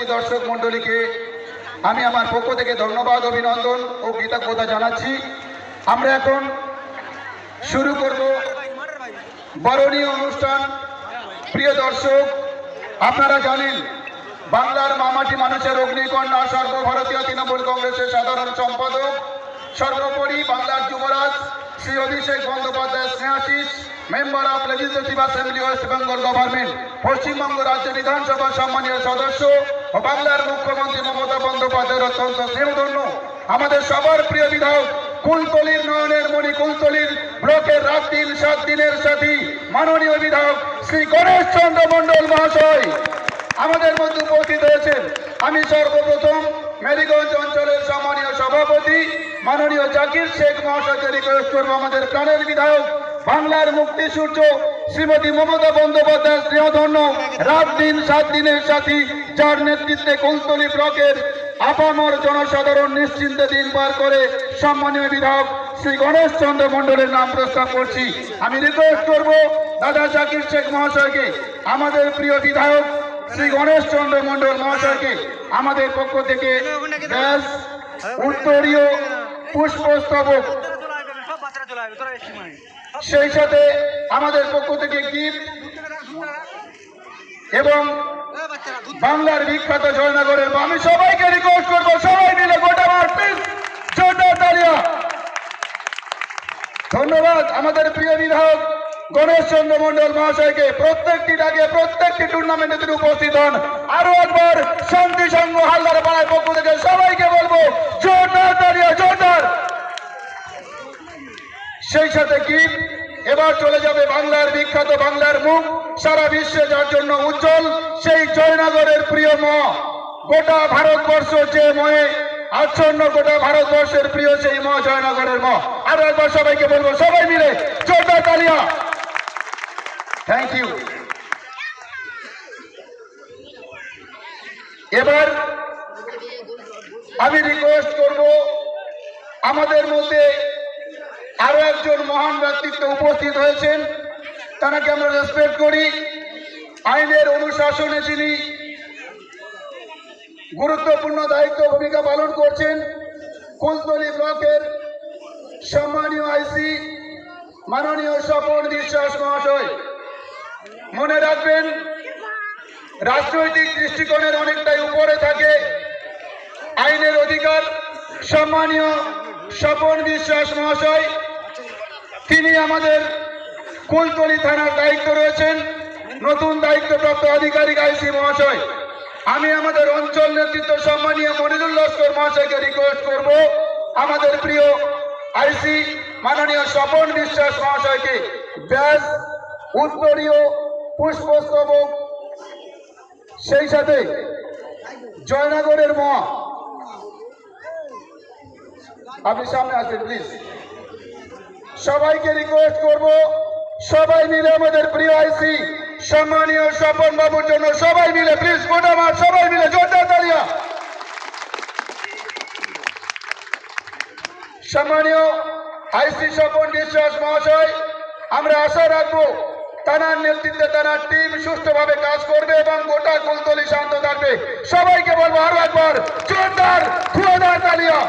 উপস্থিত দর্শক মণ্ডলীকে আমি আমার পক্ষ থেকে ধন্যবাদ, অভিনন্দন ও কৃতজ্ঞতা জানাচ্ছি। আমরা এখন শুরু করব বরণীয় অনুষ্ঠান। প্রিয় দর্শক, আপনারা জানেন, বাংলার মামাটি মানুষের অগ্নিকন্যা, সর্বভারতীয় তৃণমূল কংগ্রেসের সাধারণ সম্পাদক, সর্বোপরি বাংলার যুবরাজ Shri Abhishek Bandyopadhyay Snehasish member of legislative assembly, West Bengal government, Paschimbanga রাজ্য বিধানসভার সম্মানীয় সদস্য বাংলার মুখ্যমন্ত্রী মমতা বন্দ্যোপাধ্যায়ের অত্যন্ত স্নেহধন্য আমাদের সবার প্রিয় বিধায়ক কুলতলির নয়নের মণি কুলতলির ব্লকের রাত দিন, সাত দিনের সাথী মাননীয় বিধায়ক শ্রী গণেশ চন্দ্র মণ্ডল মহাশয়। আমাদের মধ্যে উপস্থিত হয়েছেন আমি সর্বপ্রথম মেরিগঞ্জ অঞ্চলের সম্মানীয় সভাপতি মাননীয় জাকির শেখ মহাশয়কে রিকোয়েস্ট করব আমাদের প্রাণের বিধায়ক, বাংলার মুক্তি সূর্য, শ্রীমতী মমতা বন্দ্যোপাধ্যায় স্নেহধন্য রাত দিন সাত দিনের সাথী যার নেতৃত্বে কুলতলি ব্লকের আপামর জনসাধারণ নিশ্চিন্তে দিন পার করে সম্মানীয় বিধায়ক শ্রী গণেশ চন্দ্র মণ্ডলের নাম প্রস্তাব করছি। আমি রিকোয়েস্ট করব দাদা জাকির শেখ মহাশয়কে আমাদের প্রিয় বিধায়ক শ্রী গণেশ চন্দ্র মণ্ডল মহাশয়কে আমাদের পক্ষ থেকে ব্যাস উত্তরীয় পুষ্পস্তবক। সেই সাথে আমাদের পক্ষ থেকে গিফট এবং বাংলার বিখ্যাত জয়নগরের আমি সবাইকে রিকোয়েস্ট করব, সবাই মিলে গোটা ধন্যবাদ আমাদের প্রিয় বিধায়ক গণেশ চন্দ্র মন্ডল মহাশয়কে। প্রত্যেকটি ডাকে, প্রত্যেকটি টুর্নামেন্টে তিনি উপস্থিত হন। আরও একবার শান্তি সংঘ হালদার পাড়ার পক্ষ থেকে সবাইকে বলব, জোরদার তালিয়া, জোরদার। সেই সাথে কি? এবার চলে যাবে বাংলার বিখ্যাত বাংলার মুখ। সারা বিশ্বে যার জন্য উজ্জ্বল, সেই জয়নগরের প্রিয় ম। গোটা ভারতবর্ষ যে ময়ে, আচ্ছন্ন গোটা ভারতবর্ষের প্রিয় সেই ম, জয়নগরের ম। আরও একবার সবাইকে বলব, সবাই মিলে জোরদার তালিয়া। থ্যাংক ইউ এবার আমি রিকোয়েস্ট করব, আমাদের মধ্যে আরও একজন মহান ব্যক্তিত্ব উপস্থিত হয়েছেন। তাকে আমরা রেসপেক্ট করি। আইনের অনুশাসনে যিনি গুরুত্বপূর্ণ দায়িত্ব ভূমিকা পালন করছেন কুলতলি ব্লকের সম্মানীয় আইসি, মাননীয় স্বপন বিশ্বাস মহাশয়। মনে রাখবেন, রাজনৈতিক দৃষ্টিকোণের অনেকটাই উপরে থাকে আইনের অধিকার। সম্মানীয় স্বপন বিশ্বাস মহাশয় তিনি আমাদের কুলতলি থানার দায়িত্ব রয়েছেন, নতুন দায়িত্বপ্রাপ্ত আধিকারিক আইসি মহাশয়। আমি আমাদের অঞ্চল নেতৃত্ব সম্মানীয় মনিরুল লস্কর মহাশয়কে রিকোয়েস্ট করব, আমাদের প্রিয় আইসি মাননীয় স্বপন বিশ্বাস মহাশয়কে ব্যাস উত্তরীয় পুষ্পস্তবক, সেই সাথে জয়নগরের মহা। আপনি সামনে আসবেন প্লিজ সবাইকে রিকোয়েস্ট করব, সবাই মিলে আমাদের প্রিয় আইসি সম্মানীয় স্বপন বাবুর জন্য সবাই মিলে প্লিজ গোটা মাঠ সবাই মিলে জোরদার তালিয়া। সম্মানীয় আইসি স্বপন বিশ্বাস মহাশয়, আমরা আশা রাখব তানার নেতৃত্বে তানার টিম সুষ্ঠুভাবে কাজ করবে এবং গোটা কুলতলি শান্ত থাকবে। সবাইকে বলব আরও একবার, জোরদার ধুয়াদার তালিয়া।